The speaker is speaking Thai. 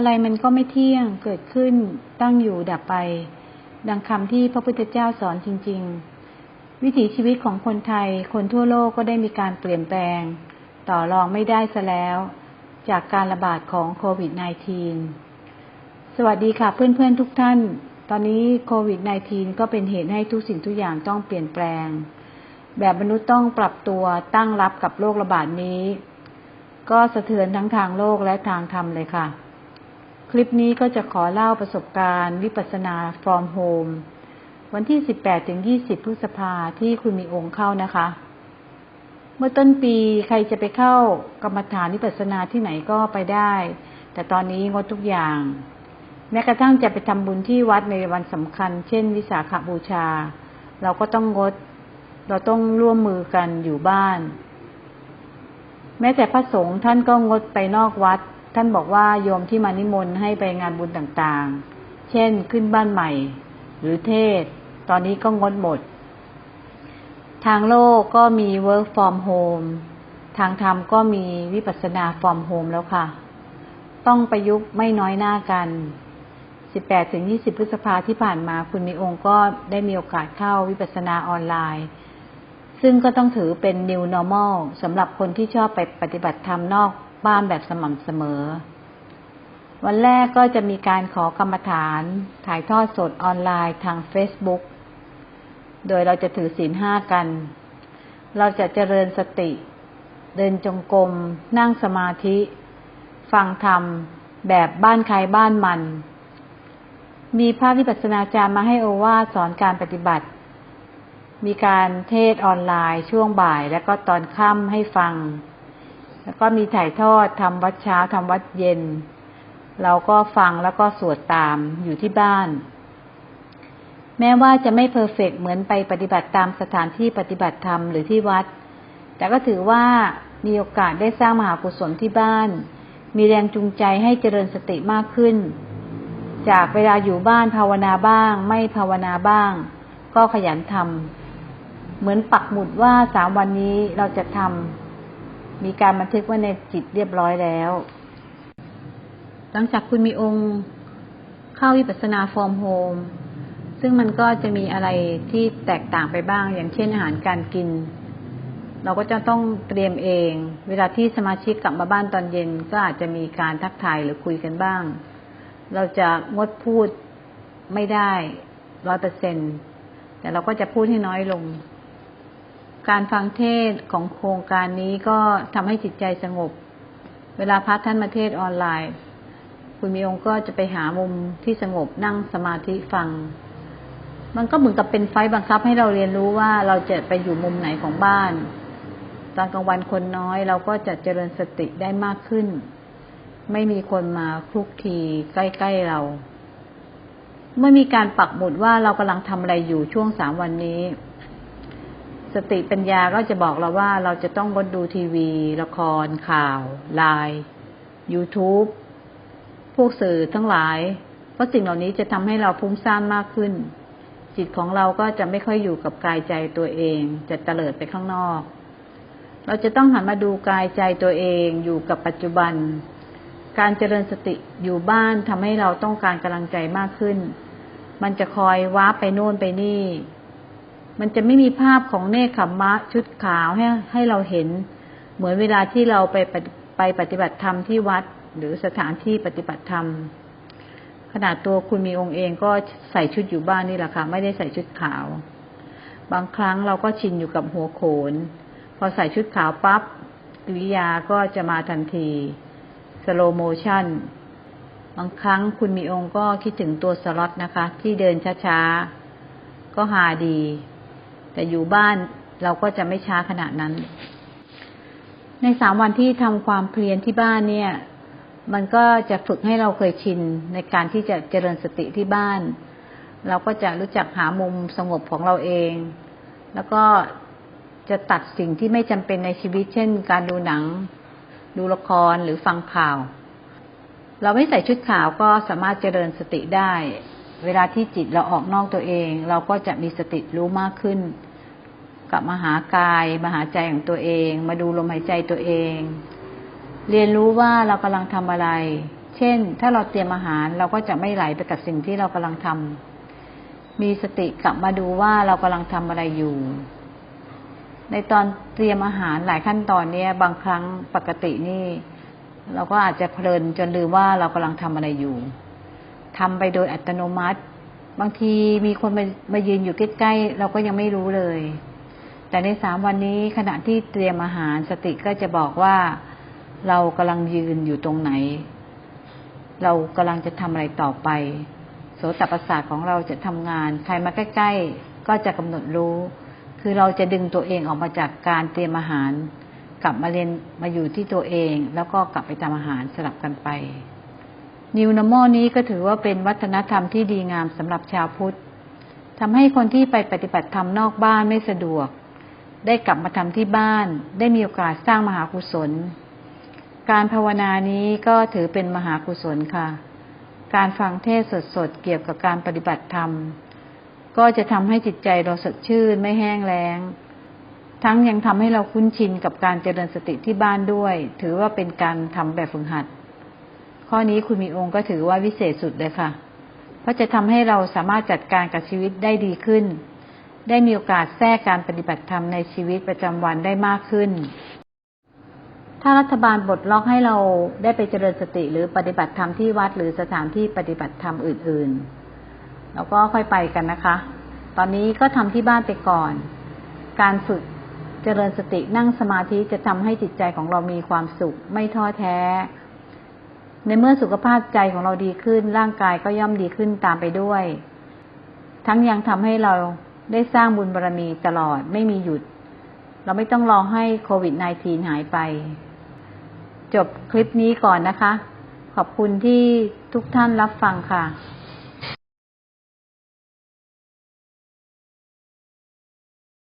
อะไรมันก็ไม่เที่ยงเกิดขึ้น ตั้งอยู่ดับไป ดังคำที่พระพุทธเจ้าสอนจริง ๆ วิถีชีวิตของคนไทย คนทั่วโลกก็ได้มีการเปลี่ยนแปลง ต่อรองไม่ได้ซะแล้ว จากการระบาดของโควิด -19 สวัสดีค่ะเพื่อนๆทุกท่าน ตอนนี้โควิด -19 ก็เป็นเหตุให้ทุกสิ่งทุกอย่างต้องเปลี่ยนแปลง แบบมนุษย์ต้องปรับตัวตั้งรับกับโรคระบาดนี้ ก็สะเทือนทั้งทางโลกและทางธรรมเลยค่ะ คลิปนี้ก็จะขอเล่าประสบการณ์ วิปัสนา from home วันที่ 18-20 พฤษภาที่คุณมีองค์เข้านะคะ เมื่อต้นปีใครจะไปเข้ากรรมฐานวิปัสสนาที่ไหนก็ไปได้ แต่ตอนนี้งดทุกอย่าง แม้กระทั่งจะไปทำบุญที่วัดในวันสำคัญ เช่น วิสาขบูชา เราก็ต้องงด เราต้องร่วมมือกันอยู่บ้าน แม้แต่พระสงฆ์ท่านก็งดไปนอกวัด ท่านบอกว่าโยมที่มานิมนต์ให้ไปงานบุญต่างๆ เช่นขึ้นบ้านใหม่ หรือเทศ ตอนนี้ก็งดหมด ทางโลกก็มี work from home ทางธรรมก็มีวิปัสสนา from home แล้วค่ะ ต้องประยุกต์ไม่น้อยหน้ากัน 18-20 พฤษภาที่ผ่านมาคุณมีองค์ก็ได้มีโอกาสเข้าวิปัสสนาออนไลน์ซึ่งก็ต้องถือเป็น new normal สำหรับคนที่ชอบไปปฏิบัติธรรมนอก บ้านแบบสม่ำเสมอ วันแรกก็จะมีการขอกรรมฐาน ถ่ายทอดสดออนไลน์ทาง Facebook โดยเราจะถือศีลห้ากัน เราจะเจริญสติ เดินจงกรม นั่งสมาธิ ฟังธรรม แบบบ้านใครบ้านมัน มีพระวิปัสสนาจารย์มาให้โอวาสอนการปฏิบัติ มีการเทศออนไลน์ช่วงบ่ายและก็ตอนค่ำให้ฟัง แล้วก็มีถ่ายทอดทำวัดเช้าทำวัดเย็น เราก็ฟังแล้วก็สวดตามอยู่ที่บ้าน แม้ว่าจะไม่เพอร์เฟกเหมือนไปปฏิบัติตามสถานที่ปฏิบัติธรรมหรือที่วัด แต่ก็ถือว่ามีโอกาสได้สร้างมหากุศลที่บ้าน มีแรงจูงใจให้เจริญสติมากขึ้น จากเวลาอยู่บ้านภาวนาบ้าง ไม่ภาวนาบ้าง ก็ขยันทำเหมือนปักหมุดว่าสามวันนี้เราจะทำ มีการบันทึกไว้ในจิตเรียบร้อยแล้ว หลังจากคุณมีองค์เข้าวิปัสสนาฟอร์มโฮมซึ่งมันก็จะมีอะไรที่แตกต่างไปบ้าง อย่างเช่นอาหารการกิน เราก็จะต้องเตรียมเอง เวลาที่สมาชิกกลับมาบ้านตอนเย็นก็อาจจะมีการทักทายหรือคุยกันบ้าง เราจะงดพูดไม่ได้ร้อยเปอร์เซ็นแต่เราก็จะพูดให้น้อยลง การฟังเทศของโครงการนี้ก็ทำให้จิตใจสงบ เวลาพระท่านมาเทศออนไลน์ คุณมีองค์ก็จะไปหามุมที่สงบนั่งสมาธิฟัง มันก็เหมือนกับเป็นไฟบังคับให้เราเรียนรู้ว่าเราจะไปอยู่มุมไหนของบ้าน ตอนกลางวันคนน้อยเราก็จะเจริญสติได้มากขึ้น ไม่มีคนมาคลุกคลีใกล้ๆเรา เมื่อมีการปักหมุดว่าเรากำลังทำอะไรอยู่ช่วงสามวันนี้ สติปัญญาก็จะบอกเราว่าเราจะต้องงดดูทีวี ละคร ข่าวไลน์ YouTube พวกสื่อทั้งหลาย เพราะสิ่งเหล่านี้จะทำให้เราพุ่งซ่านมากขึ้น จิตของเราก็จะไม่ค่อยอยู่กับกายใจตัวเอง จะเตลิดไปข้างนอก เราจะต้องหันมาดูกายใจตัวเองอยู่กับปัจจุบัน การเจริญสติอยู่บ้านทำให้เราต้องการกำลังใจมากขึ้น มันจะคอยว้าไปโน่นไปนี่ มันจะไม่มีภาพของเนคขมมะชุดขาวให้ให้เราเห็น เหมือนเวลาที่เราไปไปปฏิบัติธรรมที่วัด หรือสถานที่ปฏิบัติธรรม ขนาดตัวคุณมีองค์เองก็ใส่ชุดอยู่บ้านนี่แหละค่ะ ไม่ได้ใส่ชุดขาว บางครั้งเราก็ชินอยู่กับหัวโขน พอใส่ชุดขาวปับ๊บกิริยาก็จะมาทันที สโลโมชันบางครั้งคุณมีองค์ก็คิดถึงตัวสล็อตนะคะ ที่เดินช้าๆ ก็หาดี แต่อยู่บ้านเราก็จะไม่ช้าขนาดนั้น ในสามวันที่ทำความเพียรที่บ้านเนี่ย มันก็จะฝึกให้เราเคยชินในการที่จะเจริญสติที่บ้าน เราก็จะรู้จักหามุมสงบของเราเอง แล้วก็จะตัดสิ่งที่ไม่จำเป็นในชีวิต เช่น การดูหนัง ดูละครหรือฟังข่าว เราไม่ใส่ชุดขาวก็สามารถเจริญสติได้ เวลาที่จิตเราออกนอกตัวเอง เราก็จะมีสติรู้มากขึ้นกลับมาหากายมาหาใจของตัวเอง มาดูลมหายใจตัวเอง เรียนรู้ว่าเรากำลังทำอะไร เช่น ถ้าเราเตรียมอาหารเราก็จะไม่ไหลไปกับสิ่งที่เรากำลังทำมีสติกลับมาดูว่าเรากำลังทำอะไรอยู่ ในตอนเตรียมอาหารหลายขั้นตอนเนี้ยบางครั้งปกตินี่ เราก็อาจจะเพลินจนลืมว่าเรากำลังทำอะไรอยู่ ทำไปโดยอัตโนมัติ บางทีมีคนมามายืนอยู่ใกล้ๆเราก็ยังไม่รู้เลย แต่ในสามวันนี้ขณะที่เตรียมอาหารสติก็จะบอกว่าเรากำลังยืนอยู่ตรงไหน เรากำลังจะทำอะไรต่อไป โสตประสาทของเราจะทำงาน ใครมาใกล้ๆ ก็จะกำหนดรู้ คือเราจะดึงตัวเองออกมาจากการเตรียมอาหาร กลับมาเรียนมาอยู่ที่ตัวเอง แล้วก็กลับไปทำอาหารสลับกันไป นิวนโมนี้ก็ถือว่าเป็นวัฒนธรรมที่ดีงามสำหรับชาวพุทธทำให้คนที่ไปปฏิบัติธรรมนอกบ้านไม่สะดวก ได้กลับมาทำที่บ้าน ได้มีโอกาสสร้างมหากุศล การภาวนานี้ก็ถือเป็นมหากุศลค่ะ การฟังเทศสดๆเกี่ยวกับการปฏิบัติธรรม ก็จะทำให้จิตใจเราสดชื่นไม่แห้งแล้ง ทั้งยังทำให้เราคุ้นชินกับการเจริญสติที่บ้านด้วย ถือว่าเป็นการทำแบบฝึกหัด ข้อนี้คุณมีองค์ก็ถือว่าวิเศษสุดเลยค่ะ เพราะจะทำให้เราสามารถจัดการกับชีวิตได้ดีขึ้น ได้มีโอกาสแทรกการปฏิบัติธรรมในชีวิตประจำวันได้มากขึ้น ถ้ารัฐบาลปลดล็อกให้เราได้ไปเจริญสติหรือปฏิบัติธรรมที่วัดหรือสถานที่ปฏิบัติธรรมอื่นๆเราก็ค่อยไปกันนะคะ ตอนนี้ก็ทำที่บ้านไปก่อน การฝึกเจริญสตินั่งสมาธิจะทำให้จิตใจของเรามีความสุข ไม่ท้อแท้ ในเมื่อสุขภาพใจของเราดีขึ้น ร่างกายก็ย่อมดีขึ้นตามไปด้วย ทั้งยังทำให้เราได้สร้างบุญบารรมีตลอดไม่มีหยุด เราไม่ต้องรอให้โควิด -19 หายไป จบคลิปนี้ก่อนนะคะ ขอบคุณที่ทุกท่านรับฟังค่ะ